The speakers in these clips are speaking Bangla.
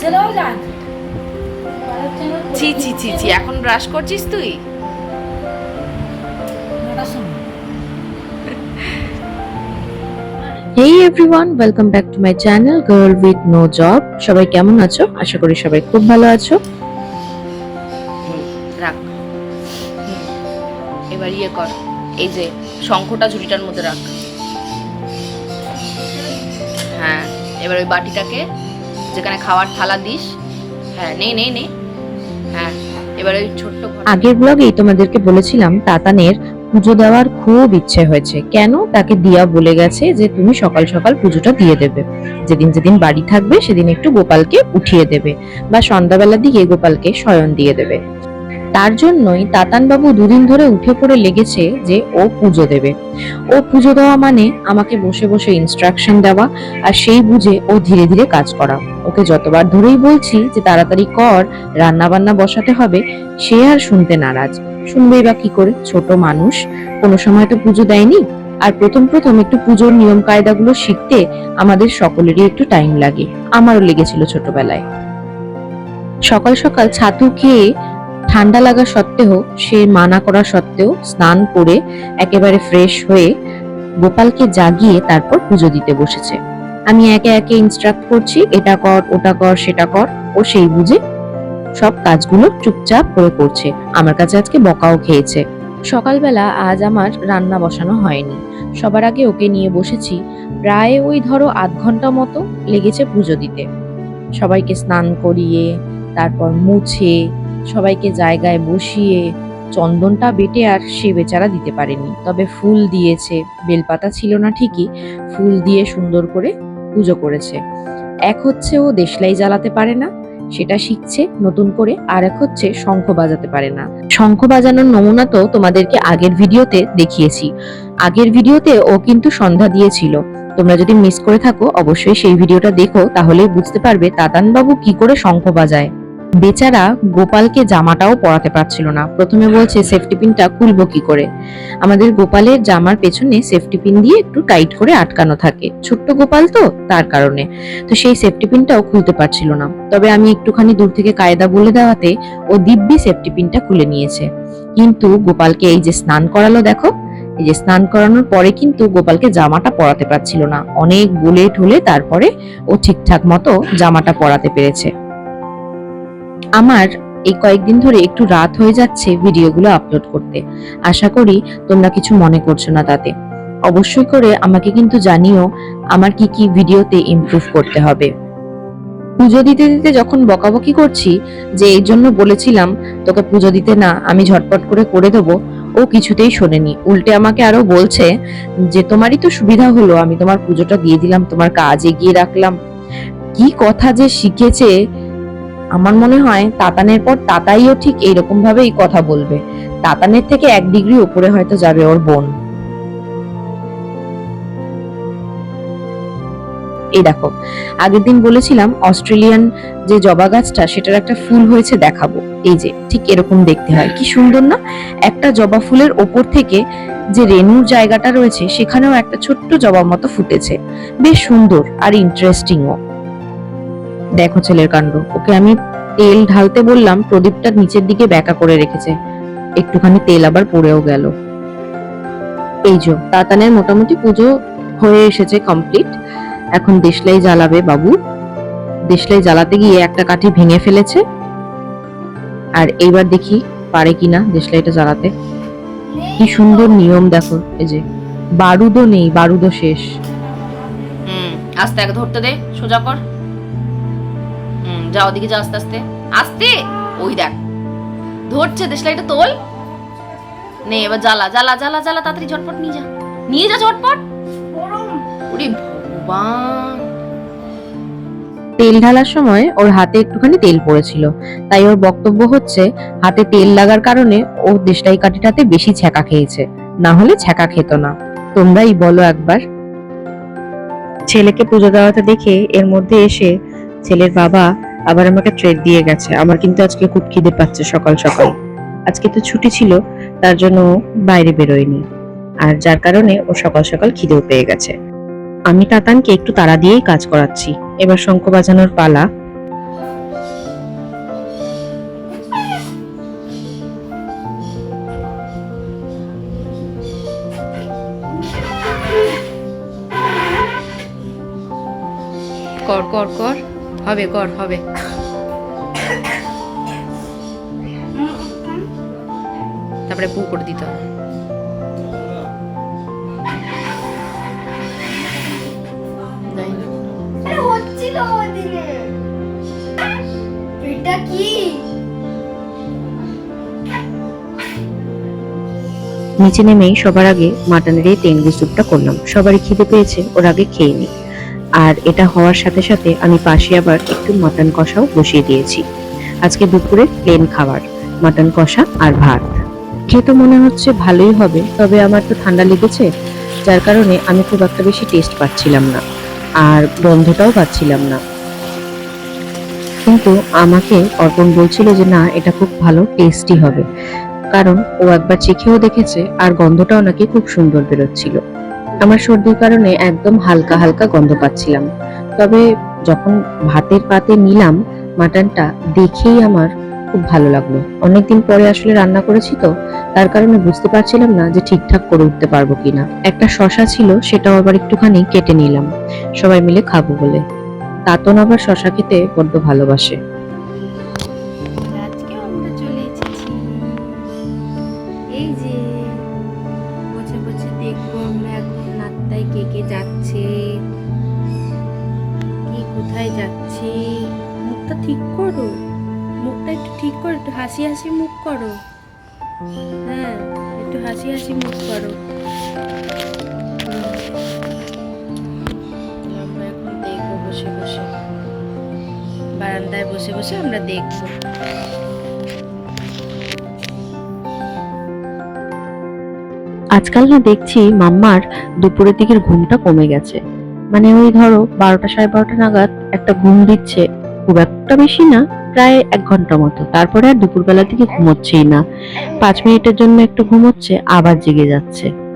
ছেলেও যায়। ছি ছি ছি ছি এখন ব্রাশ করছিস তুই? Hey everyone welcome back to my channel girl with no job সবাই কেমন আছো? আশা করি সবাই খুব ভালো আছো। রাখ। এবার ইয়ে কর। এই যে শঙ্খটা ঝুড়িটার মধ্যে রাখ। হ্যাঁ এবার ওই বাটিটাকে যেখানে খাওয়ার থালা দিস। হ্যাঁ নে নে হ্যাঁ ছোট্ট আগের ব্লগেই তোমাদেরকে বলেছিলাম, তাতানের পুজো দেওয়ার খুব ইচ্ছে হয়েছে। কেন? তাকে দিয়া বলে গেছে যে, তুমি সকাল সকাল পুজোটা দিয়ে দেবে। যেদিন যেদিন বাড়ি থাকবে, সেদিন একটু গোপালকে উঠিয়ে দেবে বা সন্ধ্যাবেলার দিকে গোপালকে শয়ন দিয়ে দেবে। তার জন্যই তাতান বাবু দুদিন ধরে উঠে পড়ে লেগেছে যে ও পুজো দেবে। ও পুজো দেওয়া মানে আমাকে বসে বসে ইনস্ট্রাকশন দেওয়া আর সেই বুঝে ও ধীরে ধীরে কাজ করা। ওকে যতবার ধরেই বলছি যে তাড়াতাড়ি কর রান্না বান্না বসাতে হবে, সে আর শুনতে নারাজ। শুনবেই বা কি করে? ছোট মানুষ। কোনো সময় তো পুজো দেয়নি। আর প্রথম প্রথম একটু পুজোর নিয়ম কায়দাগুলো শিখতে আমাদের সকলেরই একটু টাইম লাগে। আমারও লেগেছিল ছোটবেলায়। সকাল সকাল ছাতু খেয়ে ঠান্ডা লাগা সত্ত্বেও, সে মানা করা সত্ত্বেও স্নান করে একেবারে ফ্রেশ হয়ে গোপালকে জাগিয়ে তারপর পুজো দিতে বসেছে। আমি একে একে ইনস্ট্রাক্ট করছি, এটা কর, ওটা কর, সেটা কর, ও সেই বুঝে সব কাজগুলো চুপচাপ করে করছে। আমার কাছে আজকে বকাও খেয়েছে। সকালবেলা আজ আমার রান্না বসানো হয়নি। সবার আগে ওকে নিয়ে বসেছি। প্রায় ওই ধরো আধ ঘণ্টা মতো লেগেছে পুজো দিতে। সবাইকে স্নান করিয়ে, তারপর মুছে সবাইকে জায়গায় বসিয়ে চন্দনটা বেটে আর সে বেচারা দিতে পারেনি। তবে ফুল দিয়েছে। বেলপাতা ছিল না ঠিকই। ফুল দিয়ে সুন্দর করে পুজো করেছে। এক হচ্ছে ও দেশলাই জ্বালাতে পারে না, সেটা শিখছে নতুন করে। আর এক হচ্ছে শঙ্খ বাজাতে পারে না। শঙ্খ বাজানোর নমুনা তো তোমাদেরকে আগের ভিডিওতে দেখিয়েছি। আগের ভিডিওতে ও কিন্তু সন্ধ্যা দিয়েছিল। তোমরা যদি মিস করে থাকো, অবশ্যই সেই ভিডিওটা দেখো, তাহলেই বুঝতে পারবে তাতানবাবু কি করে শঙ্খ বাজায়। বেচারা গোপালকে জামাটাও পরাতে পারছিল না। প্রথমে বলছে সেফটি পিনটা খুলবো কি করে? আমাদের গোপালের জামার পেছনে সেফটি পিন দিয়ে একটু টাইট করে আটকানো থাকে। ছোট্ট গোপাল তো, তার কারণে। তো সেই সেফটি পিনটাও খুলতে পারছিল না। তবে আমি একটুখানি দূর থেকে কায়দা বলে দেওয়াতে ও দিব্যি সেফটি পিনটা খুলে নিয়েছে। কিন্তু গোপালকে এই যে স্নান করালো দেখো, এই যে স্নান করানোর পরে কিন্তু গোপালকে জামাটা পরাতে পারছিল না। অনেক বলে ঠুলে তারপরে ও ঠিকঠাক মতো জামাটা পরাতে পেরেছে। আমার এই কয়েকদিন ধরে একটু রাত হয়ে যাচ্ছে ভিডিওগুলো আপলোড করতে। আশা করি তোমরা কিছু মনে করছ না তাতে। অবশ্যই করে আমাকে কিন্তু জানিও আমার কি কি ভিডিওতে ইমপ্রুভ করতে হবে। পুজো দিতে দিতে যখন বকাবকি করছি যে এই জন্য বলেছিলাম, তোকে পুজো দিতে না, আমি ঝটপট করে করে দেবো, ও কিছুতেই শোনেনি। উল্টে আমাকে আরও বলছে যে, তোমারই তো সুবিধা হলো, আমি তোমার পুজোটা দিয়ে দিলাম, তোমার কাজ এগিয়ে রাখলাম। কি কথা যে শিখেছে আমার মনে হয় তাতানের পর তাতাইও ঠিক এইরকম ভাবেই কথা বলবে। তাতানের থেকে এক ডিগ্রি উপরে হয়তো যাবে ওর বোন। এই দেখো, আগের দিন বলেছিলাম অস্ট্রেলিয়ান যে জবা গাছটা, সেটার একটা ফুল হয়েছে দেখাবো। এই যে, ঠিক এরকম দেখতে হয়। কি সুন্দর না? একটা জবা ফুলের ওপর থেকে যে রেনুর জায়গাটা রয়েছে, সেখানেও একটা ছোট্ট জবা মতো ফুটেছে। বেশ সুন্দর আর ইন্টারেস্টিংও দেখো ছেলের কাণ্ড। ওকে আমি তেল ঢালতে বললাম, প্রদীপটা নিচের দিকে ব্যাকা করে রেখেছে। একটুখানি তেল আবার পড়েও গেল। এই যে, তাতানের মোটামুটি পুজো হয়ে এসেছে কমপ্লিট এখন দেশলাই জ্বালাবে বাবু। দেশলাই জ্বালাতে গিয়ে একটা কাঠি ভেঙে ফেলেছে। আর এইবার দেখি পারে কিনা দেশলাইটা জ্বালাতে। কি সুন্দর নিয়ম দেখো, এই যে, বারুদও নেই, বারুদও শেষ। হুম, আস্তে আগে ধরতে দে, সোজা কর। যা ওদিকে যা আস্তে আস্তে। আস্তে! ওই দেখ। ধরছে দেশলাইটা তোল। নে এবার জ্বালা জ্বালা জ্বালা জ্বালা তাড়াতাড়ি ঝটপট নিয়ে যা। নিয়ে যা ঝটপট। ওরে ভগবান। তেল ঢালার সময় ওর হাতে একটুখানি তেল পড়েছিল। তাই ওর বক্তব্য হচ্ছে হাতে তেল লাগার কারণে ও দেশলাই কাঠিটাতে বেশি ছ্যাঁকা খেয়েছে। না হলে ছ্যাঁকা খেত না। তোমরাই বলো একবার। ছেলেকে পুজো দেওয়াতে দেখে এর মধ্যে এসে ছেলের বাবা আবার আমাকে ট্রেড দিয়ে গেছে। আমার কিন্তু আজকে খুব খিদে পাচ্ছে সকাল সকাল। আজকে তো ছুটি ছিল, তার জন্য বাইরে বেরোয়নি। আর যার কারণে ও সকাল সকাল খিদেও পেয়ে গেছে। আমি তাতানকে একটু তাড়া দিয়েই কাজ করাচ্ছি। এবার শঙ্খ বাজানোর পালা। কর কর কর। হবে কর, হবে। তারপরে পু করে দিতে হবে। এটা হচ্ছিল ওদিনে এটা কি? নিচে নেমেই সবার আগে মাটনের এই টেঙ্গি স্যুপটা করলাম। সবারই খিদে পেয়েছে ওর আগে খেয়ে নি আর এটা হওয়ার সাথে সাথে আমি পাশে আবার একটু মাটন কষাও বসিয়ে দিয়েছি। আজকে দুপুরে প্লেন খাবার মাটন কষা আর ভাত। খেয়ে তো মনে হচ্ছে ভালোই হবে, তবে আমার তো ঠান্ডা লেগেছে, যার কারণে আমি খুব একটা বেশি টেস্ট পাচ্ছিলাম না, আর গন্ধটাও পাচ্ছিলাম না। কিন্তু আমাকে অর্পণ বলছিল যে না, এটা খুব ভালো টেস্টি হবে। কারণ ও একবার চেখেও দেখেছে, আর গন্ধটাও নাকি খুব সুন্দর বেরোচ্ছিল। আমার সর্দির কারণে একদম হালকা হালকা গন্ধ পাচ্ছিলাম। তবে যখন ভাতের পাতে নিলাম মাটনটা, দেখেই আমার খুব ভালো লাগল। অনেকদিন পরে আসলে রান্না করেছি তো তার কারণে বুঝতে পারছিলাম না যে ঠিকঠাক করে উঠতে পারব কিনা। একটা শশা ছিল, সেটাও আবার একটুখানি কেটে নিলাম। সবাই মিলে খাব বলে। তাতন আবার শশা খেতে বড্ড ভালোবাসে। কোথায় মুখটা ঠিক করো। মুখটা একটু ঠিক করো, একটু হাসি হাসি মুখ করো। হ্যাঁ একটু হাসি হাসি মুখ করো। বারান্দায় বসে বসে আমরা দেখব। আজকাল না দেখছি মাম্মার দুপুরের দিকের ঘুমটা কমে গেছে। মানে ওই ধরো বারোটা সাড়ে বারোটা নাগাদ একটা ঘুম দিচ্ছে। খুব একটা বেশি না। প্রায় এক ঘণ্টা মতো। তারপরে আর দুপুরবেলা থেকে ঘুমোচ্ছেই না। পাঁচ মিনিটের জন্য একটু ঘুমোচ্ছে, আবার জেগে যাচ্ছে।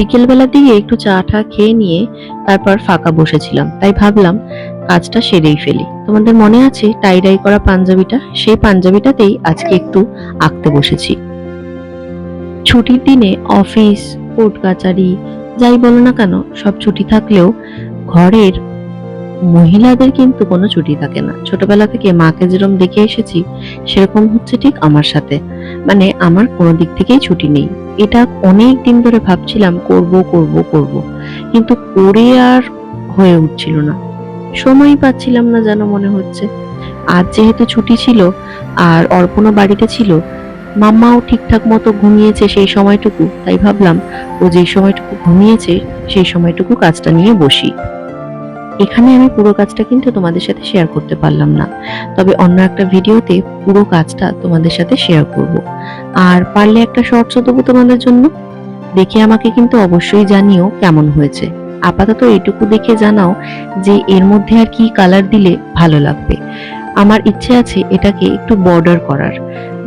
বিকেলবেলার দিকে একটু চা টা খেয়ে নিয়ে তারপর ফাঁকা বসেছিলাম। তাই ভাবলাম, কাজটা সেরেই ফেলি। তোমাদের মনে আছে টাই ডাই করা পাঞ্জাবিটা? সেই পাঞ্জাবিটাতেই আজকে একটু আঁকতে বসেছি। ছুটির দিনে অফিস, কোর্ট কাচারি, যাই বলো না কেন, সব ছুটি থাকলেও ঘরের মহিলাদের কিন্তু কোনো ছুটি থাকে না। ছোটবেলা থেকে মাকে যেরকম দেখে এসেছি, সেরকম হচ্ছে ঠিক আমার সাথে। মানে আমার কোনো দিক থেকেই ছুটি নেই। এটা অনেক দিন ধরে ভাবছিলাম, করব করব করব। কিন্তু করে আর হয়ে উঠছিল না। সময়ই পাচ্ছিলাম না যেন মনে হচ্ছে। আজ যেহেতু ছুটি ছিল আর অর্পণও বাড়িতে ছিল, মাম্মাও ঠিকঠাক মতো ঘুমিয়েছে সেই সময়টুকু। তাই ভাবলাম, ও যেই সময়টুকু ঘুমিয়েছে, সেই সময়টুকু কাজটা নিয়ে বসি। এখানে আমি পুরো কাজটা কিন্তু তোমাদের সাথে শেয়ার করতে পারলাম না। তবে অন্য একটা ভিডিওতে পুরো কাজটা তোমাদের সাথে শেয়ার করব। আর পারলে একটা শর্টসও দেবো তোমাদের জন্য। দেখে আমাকে কিন্তু অবশ্যই জানিও কেমন হয়েছে। আপাতত এটুকু দেখে জানাও যে এর মধ্যে আর কি কালার দিলে ভালো লাগবে। আমার ইচ্ছে আছে এটাকে একটু বর্ডার করার।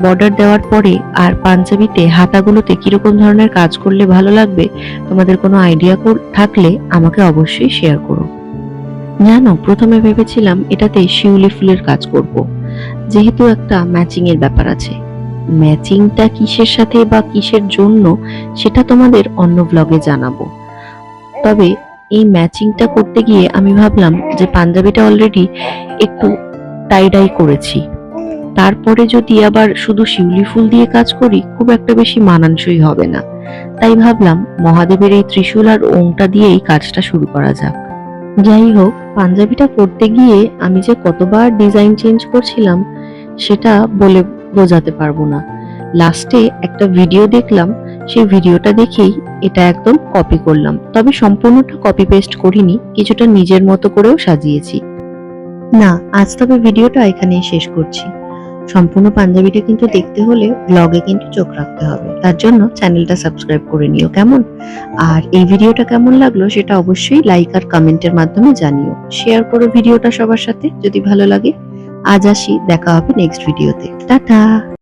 বর্ডার দেওয়ার পরে আর পাঞ্জাবিতে হাতাগুলোতে কীরকম ধরনের কাজ করলে ভালো লাগবে, তোমাদের কোনো আইডিয়া থাকলে আমাকে অবশ্যই শেয়ার করো। জানো প্রথমে ভেবেছিলাম এটাতে শিউলি ফুলের কাজ করব। যেহেতু একটা ম্যাচিং এর ব্যাপার আছে। ম্যাচিংটা কিসের সাথে বা কিসের জন্য সেটা তোমাদের অন্য ব্লগে জানাব। তবে এই ম্যাচিংটা করতে গিয়ে আমি ভাবলাম যে পাঞ্জাবিটা অলরেডি একটু টাইডাই করেছি। তারপরে যদি আবার শুধু শিউলি ফুল দিয়ে কাজ করি, খুব একটা বেশি মানানসই হবে না। তাই ভাবলাম মহাদেবের এই ত্রিশূল আর ওংটা দিয়েই কাজটা শুরু করা যাক। যাই হোক, পাঞ্জাবিটা করতে গিয়ে আমি যে কতবার ডিজাইন চেঞ্জ করছিলাম, সেটা বলে বোঝাতে পারব না। লাস্টে একটা ভিডিও দেখলাম, সেই ভিডিওটা দেখেই এটা একদম কপি করলাম। তবে সম্পূর্ণটা কপি পেস্ট করিনি, কিছুটা নিজের মতো করেও সাজিয়েছি। না, আজ তবে ভিডিওটা এখানেই শেষ করছি। সম্পূর্ণ পাঞ্জাবিটা কিন্তু দেখতে হলে ব্লগে কিন্তু চোখ রাখতে হবে। তার জন্য চ্যানেলটা সাবস্ক্রাইব করে নিও, কেমন? আর এই ভিডিওটা কেমন লাগল সেটা অবশ্যই লাইক আর কমেন্টের মাধ্যমে জানিও। শেয়ার করো ভিডিওটা সবার সাথে যদি ভালো লাগে। আজ আসি, দেখা হবে নেক্সট ভিডিওতে টাটা!